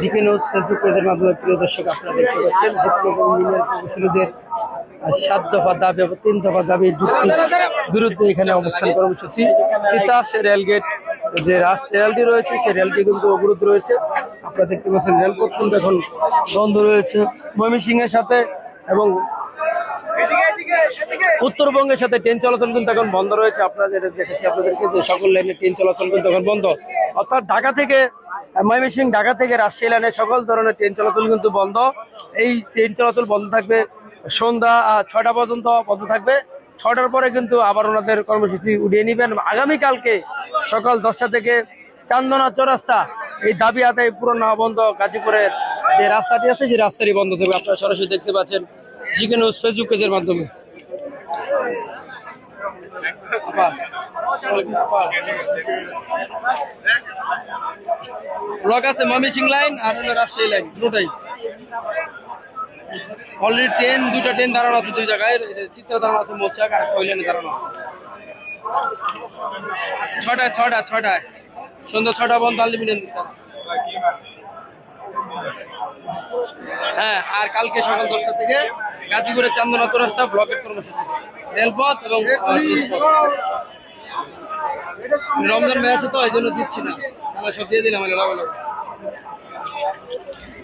GK news Facebook পেজের মাধ্যমে প্রিয় দর্শক আপনারা দেখতে পাচ্ছেন ইঞ্জিনিয়ার প্রকৌশলীদের সাত দফা দাবি এবং তিন দফা দাবি বিরুদ্ধে এখানে অবস্থান কর্মসূচি। তিতাস রেলগেট যে রেলটি রয়েছে, সেই রেলটি কিন্তু অবরোধ রয়েছে। আপনারা দেখতে পাচ্ছেন, রেলপথ কিন্তু এখন বন্ধ রয়েছে। ময়মনসিংহের সাথে এবং উত্তরবঙ্গের সাথে ট্রেন চলাচল কিন্তু এখন বন্ধ রয়েছে। আপনারা যেটা দেখেছি আপনাদেরকে যে সকল লাইনে ট্রেন চলাচল কিন্তু এখন বন্ধ। অর্থাৎ ঢাকা থেকে আহ, ঢাকা থেকে রাজশাহী লাইনে সকল ধরনের ট্রেন চলাচল কিন্তু বন্ধ। এই ট্রেন চলাচল বন্ধ থাকবে সন্ধ্যা ছয়টা পর্যন্ত বন্ধ থাকবে। ছটার পরে কিন্তু আবার ওনাদের কর্মসূচি উঠিয়ে নেবেন। আগামীকালকে সকাল দশটা থেকে চান্দনা চৌরাস্তা এই দাবি আদায় পুরো না বন্ধ। গাজীপুরের যে রাস্তাটি আছে সেই রাস্তাটি বন্ধ থাকবে। আপনারা সরাসরি দেখতে পাচ্ছেন জিকে নিউজ ফেসবুক পেজের মাধ্যমে। ব্লক আছে ময়মনসিং লাইন আর হলো রাজশাহী লাইন দুটাই অলরেডি ট্রেন দুটা ট্রেন দাঁড়ানো আছে দুই জায়গায়। চিত্র দাঁড়ানো আছে মোচাক আর লাইনে দাঁড়ানো আছে। ছটায় ছটা ছটায়। সন্ধ্যা ছটা বন্ধ আনলিমিটেড হ্যাঁ আর কালকে সকাল দশটা থেকে গাজীপুরের চান্দনাথ রাস্তা ব্লকের কর্মসূচি রেলপথ এবং। রমজান মেয়ে আছে তো এই জন্য দিচ্ছি না। আমরা সব দিয়ে দিলাম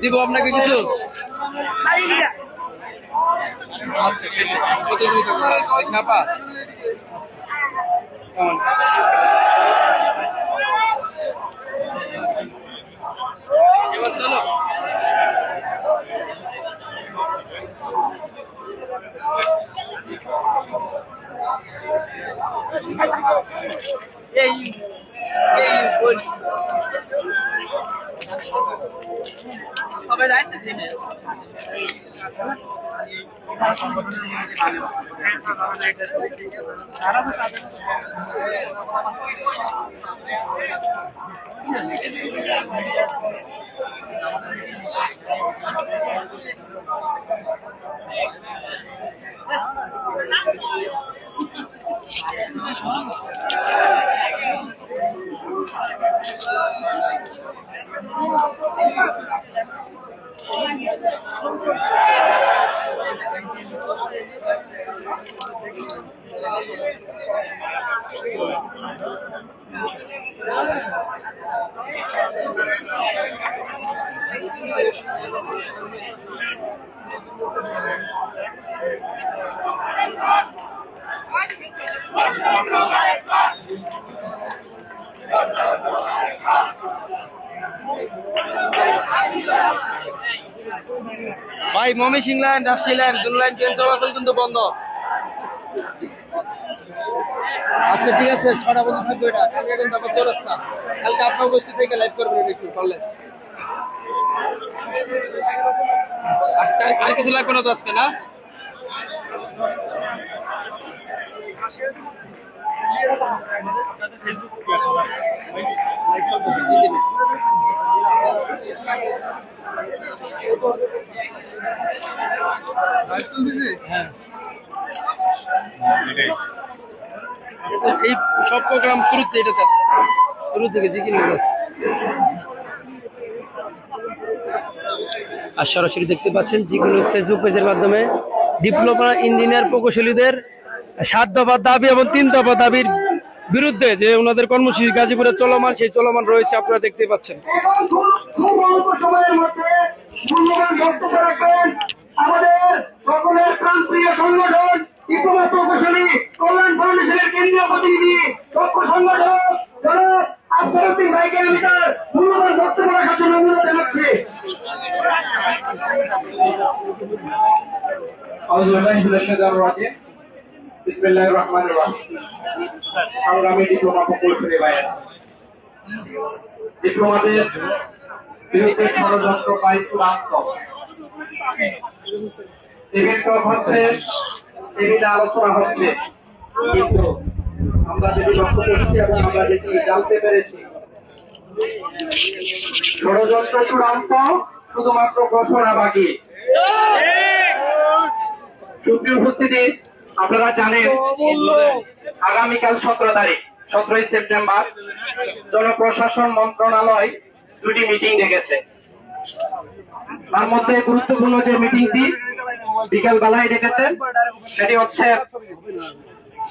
দিব আপনাকে কিছু? আচ্ছা চলো। Yeah, you. Yeah, you would. Aber da ist es nicht. Watch me take it. Watch me ভাই, Mymensingh line Rajshahi line দুটো লাইন ট্রেন চলাচল কিন্তু বন্ধ। আচ্ছা ঠিক আছে, ছটা বন্ধ থাকবে এটা। কালকে কিন্তু চৌরাস্তা কালকে আপনার উপস্থিত থেকে লাইভ করবেন একটু করলে আজকে আর- কিছু লাগবে না তো আজকে, না? জি। এই সব প্রোগ্রাম শুরুতে আছে শুরু থেকে আর সরাসরি দেখতে পাচ্ছেন জিগুলো ফেসবুক পেজের মাধ্যমে ডিপ্লোমা ইঞ্জিনিয়ার প্রকৌশলীদের সাত দফা দাবি এবং তিন দফা দাবির বিরুদ্ধে যে ওনাদের কর্মসূচি গাজীপুরে চলমান, সেই চলমান রয়েছে আপনারা দেখতে পাচ্ছেন। আমাদের সকলের প্রাণপ্রিয় সংগঠন ইতিমধ্যে কল্যাণ ফাউন্ডেশনের কেন্দ্রীয় প্রতিনিধি ভাইকে আমি তার মূল্যবান বক্তব্য রাখার জন্য অনুরোধ জানাচ্ছি আজ বিসমিল্লাহির রহমানির রহিম। সংগ্রামী ডিপ্লোমা প্রকল্প ডিপ্লোমাদের বিরুদ্ধে ষড়যন্ত্র পাই চূড়ান্ত টিভির টক হচ্ছে টিভিতে আলোচনা হচ্ছে কিন্তু আমরা যদি লক্ষ্য করছি এবং আমরা যেটি জানতে পেরেছি ষড়যন্ত্র চূড়ান্ত শুধুমাত্র ঘোষণা বাকি সুপ্রিয় উপস্থিতি আপনারা জানেন আগামীকাল সতেরো তারিখ সতেরোই সেপ্টেম্বর জনপ্রশাসন মন্ত্রণালয় দুটি মিটিং ডেকেছে। তার মধ্যে গুরুত্বপূর্ণ যে মিটিংটি বিকেল বেলায় ডেকেছেন সেটি হচ্ছে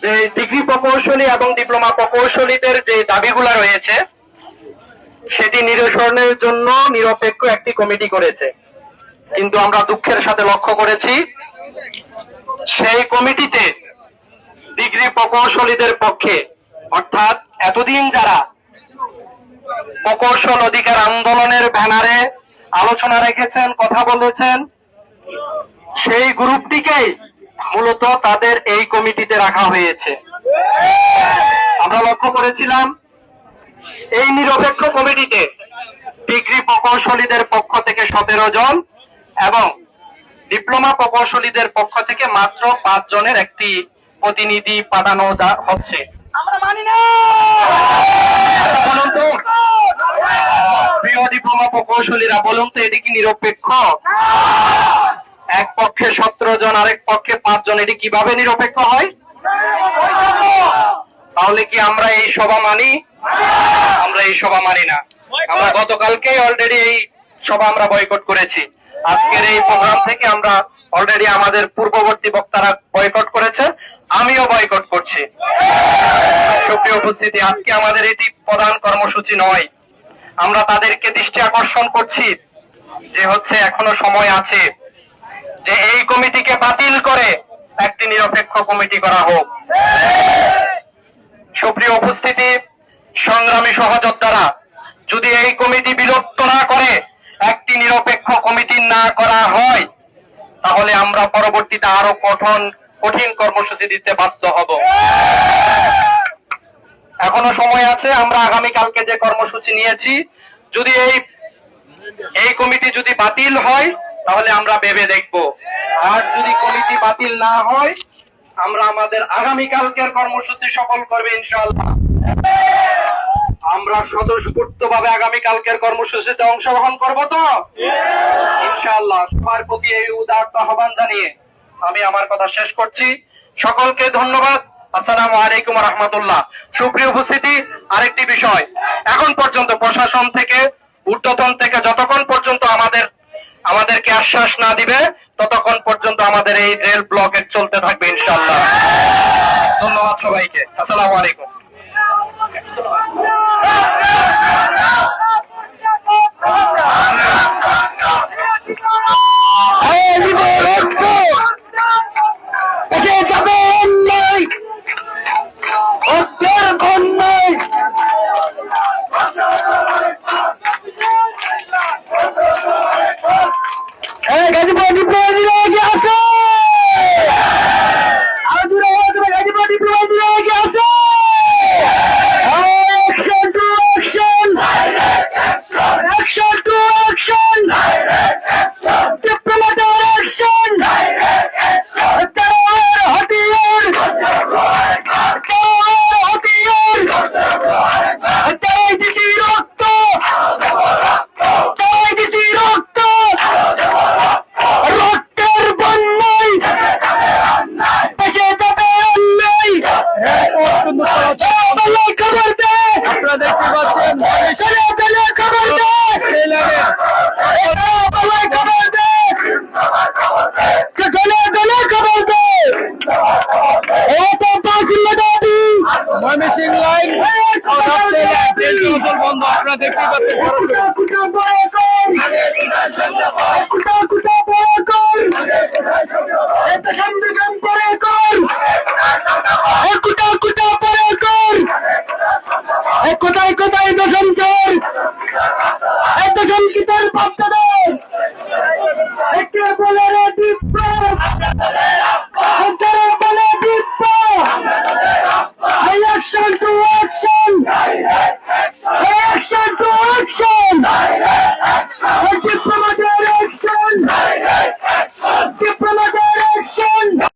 যে ডিগ্রি প্রকৌশলী এবং ডিপ্লোমা প্রকৌশলীদের যে দাবিগুলো রয়েছে সেটি নিরসনের জন্য নিরপেক্ষ একটি কমিটি করেছে। কিন্তু আমরা দুঃখের সাথে লক্ষ্য করেছি সেই কমিটিতে ডিগ্রি প্রকৌশলীদের পক্ষে, অর্থাৎ এতদিন যারা প্রকৌশল অধিকার আন্দোলনের ব্যানারে আলোচনা রেখেছেন, কথা বলেছেন, সেই গ্রুপটিকেই মূলত তাদের এই কমিটিতে রাখা হয়েছে। আমরা লক্ষ্য করেছিলাম, এই নিরপেক্ষ কমিটিতে ডিগ্রি প্রকৌশলীদের পক্ষ থেকে সতেরো জন এবং ডিপ্লোমা প্রকৌশলীদের পক্ষ থেকে মাত্র পাঁচ জনের একটি প্রতিনিধি পাঠানো হচ্ছে। আমরা মানি না! প্রিয় ডিপ্লোমা প্রকৌশলীরা বলুন তো এটি কি নিরপেক্ষ? এক পক্ষে সতেরো জন আরেক পক্ষে পাঁচ জন এটি কীভাবে নিরপেক্ষ হয়? তাহলে কি আমরা এই সভা মানি? আমরা এই সভা মানি না। আমরা গতকালকেই অলরেডি এই সভা আমরা বয়কট করেছি। আজকের এই প্রোগ্রাম থেকে আমরা অলরেডি আমাদের পূর্ববর্তী বক্তারা বয়কট করেছে, আমিও বয়কট করছি। সুপ্রিয় উপস্থিতি, আজকে আমাদের এটি প্রধান কর্মসূচি নয়। আমরা তাদেরকে দৃষ্টি আকর্ষণ করছি যে হচ্ছে এখনও সময় আছে যে এই কমিটিকে বাতিল করে একটি নিরপেক্ষ কমিটি করা হোক। সুপ্রিয় উপস্থিতি, সংগ্রামী সহযোদ্ধারা, যদি এই কমিটি বিলুপ্ত না করে একটি নিরপেক্ষ কমিটি না করা হয়, তাহলে আমরা পরবর্তীতে আরও কঠোর, কঠিন কর্মসূচি দিতে বাধ্য হব। এখনও সময় আছে, আমরা আগামী কালকে যে কর্মসূচি নিয়েছি, যদি এই এই কমিটি যদি বাতিল হয়, তাহলে আমরা ভেবে দেখব। আর যদি কমিটি বাতিল না হয়, আমরা আমাদের আগামী কালকের কর্মসূচি সফল করবে ইনশাআল্লাহ। আমরা স্বতঃস্ফূর্ত ভাবে আগামী কালকের কর্মসূচিতে অংশগ্রহণ করব তো? ইনশাআল্লাহ, সবার প্রতি এই উদারত আহ্বান জানিয়ে আমি আমার কথা শেষ করছি। সকলকে ধন্যবাদ। আসসালামু আলাইকুম রহমতুল্লাহ। সুপ্রিয় উপস্থিতি, আরেকটি বিষয়। এখন পর্যন্ত প্রশাসন থেকে, ঊর্ধ্বতন থেকে যতক্ষণ পর্যন্ত আমাদের, আমাদেরকে আশ্বাস না দিবে, ততক্ষণ পর্যন্ত আমাদের এই রেল ব্লকেট চলতে থাকবে ইনশাল্লাহ ধন্যবাদ সবাইকে। আসসালামু আলাইকুম। গাজীপুর Amen.